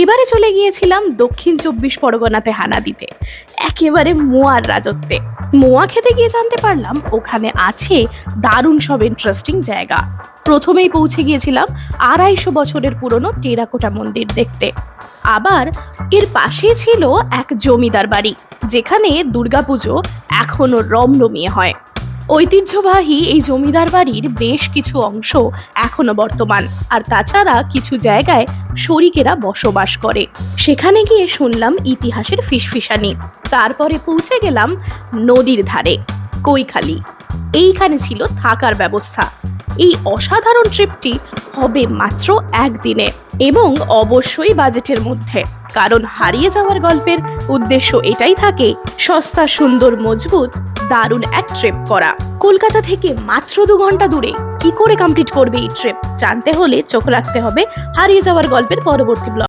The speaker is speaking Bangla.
এবারে চলে গিয়েছিলাম দক্ষিণ চব্বিশ পরগনাতে হানা দিতে। একেবারে মোয়ার রাজত্বে। মোয়া খেতে গিয়ে জানতে পারলাম ওখানে আছে দারুণ সব ইন্টারেস্টিং জায়গা। প্রথমেই পৌঁছে গিয়েছিলাম আড়াইশো বছরের পুরনো টেরাকোটা মন্দির দেখতে। আবার এর পাশে ছিল এক জমিদার বাড়ি, যেখানে দুর্গাপুজো এখনও রমরমিয়ে হয়। ঐতিহ্যবাহী এই জমিদার বাড়ির বেশ কিছু অংশ এখনও বর্তমান। আর তাছাড়া কিছু জায়গায় শরিকেরা বসবাস করে। সেখানে গিয়ে শুনলাম ইতিহাসের ফিসফিসানি। তারপরে পৌঁছে গেলাম নদীর ধারে, কৈখালি। এইখানে ছিল থাকার ব্যবস্থা। এই অসাধারণ ট্রিপটি হবে মাত্র একদিনে এবং অবশ্যই বাজেটের মধ্যে। কারণ হারিয়ে যাওয়ার গল্পের উদ্দেশ্য এটাই থাকে, সস্তা, সুন্দর, মজবুত দারুণ এক ট্রিপ করা। কলকাতা থেকে মাত্র দু ঘণ্টা দূরে। কি করে কমপ্লিট করবে এই ট্রিপ জানতে হলে চোখ রাখতে হবে হারিয়ে যাওয়ার গল্পের পরবর্তী ব্লগ